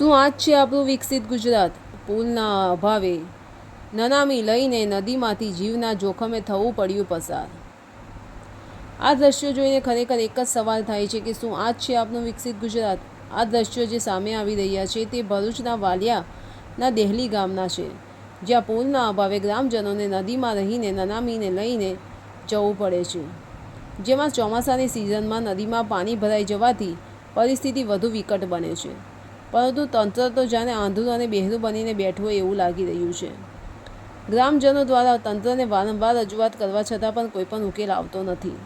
શું આજ છે આપણું વિકસિત ગુજરાત? પુલના અભાવે નનામી લઈને નદીમાંથી જીવના જોખમે થવું પડ્યું પસાર. આ દ્રશ્યો જોઈને ખરેખર એક જ સવાલ થાય છે કે શું આજ છે આપણું વિકસિત ગુજરાત? આ દ્રશ્યો જે સામે આવી રહ્યા છે તે ભરૂચના વાલિયાના દેહલી ગામના છે, જ્યાં પુલના અભાવે ગ્રામજનોને નદીમાં રહીને નનામીને લઈને જવું પડે છે. જેમાં ચોમાસાની સિઝનમાં નદીમાં પાણી ભરાઈ જવાથી પરિસ્થિતિ વધુ વિકટ બને છે. પરંતુ તંત્ર તો જાણે આંધળું અને બહેરું બનીને બેઠું હોય એવું લાગી રહ્યું છે. ગ્રામજનો દ્વારા તંત્રને વારંવાર રજૂઆત કરવા છતાં પણ કોઈ પણ ઉકેલ આવતો નથી.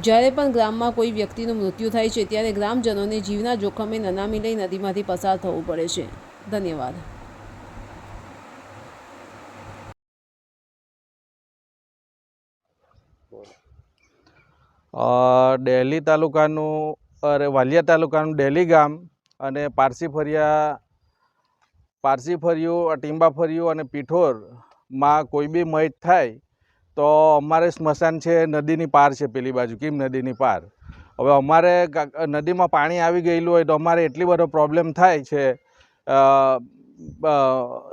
જ્યારે પણ ગ્રામમાં કોઈ વ્યક્તિનું મૃત્યુ થાય છે, ત્યારે ગ્રામજનોને જીવના જોખમે નનામી લઈ નદીમાંથી પસાર થવું પડે છે. ધન્યવાદ. ડેલી તાલુકાનું, અરે વાલિયા તાલુકાનું ડેલી ગામ અને પારસી ફરિયા, પારસી ફર્યું ટીંબા ફર્યું અને પીઠોરમાં કોઈ બી મય થાય તો અમારે સ્મશાન છે, નદીની પાર છે પેલી બાજુ. કીમ નદીની પાર? હવે અમારે નદીમાં પાણી આવી ગયેલું હોય તો અમારે એટલી બધો પ્રોબ્લેમ થાય છે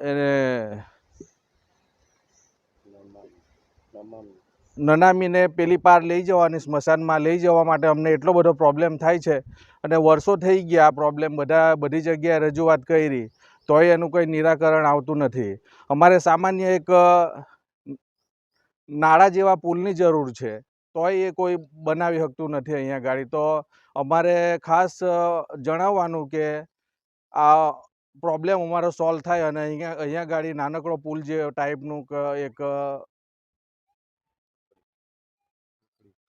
એને નનામીને પેલી પાર લઈ જવાની સ્મશાનમાં લઈ જવા માટે અમને એટલો બધો પ્રોબ્લેમ થાય છે. અને વર્ષો થઈ ગયા પ્રોબ્લેમ બધા બધી જગ્યાએ રજૂઆત કરી, તોય એનું કંઈ નિરાકરણ આવતું નથી. અમારે સામાન્ય એક નાળા જેવા પુલની જરૂર છે, તોય એ કોઈ બનાવી શકતું નથી અહીંયા ગાડી. તો અમારે ખાસ જણાવવાનું કે આ પ્રોબ્લેમ અમારો સોલ્વ થાય અને અહીંયા અહીંયા ગાડી નાનકડો પુલ જે ટાઈપનું એક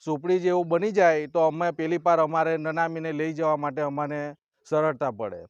સુપડી જેવું બની જાય તો અમે પેલી પાર અમારે નનામીને લઈ જવા માટે અમને સરળતા પડે.